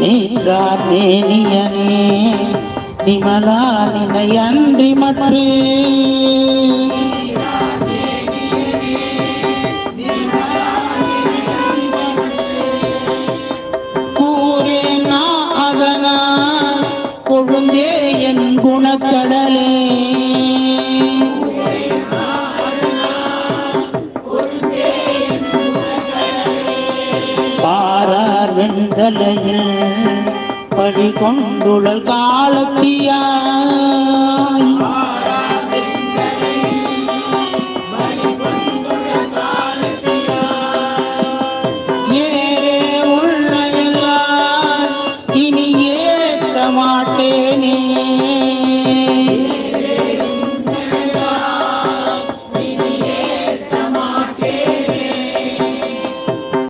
நீன்றார் மேனியனே நிமலா நினையன்றி மற்றே கூறேனா அதனால் கொழுந்தே என் குணக்கடலே. வெண்கலையில் பழி கொண்டுழல் காலத்தியாய். ஏரே உள்ளயலால் இனி ஏற்க மாட்டேனே.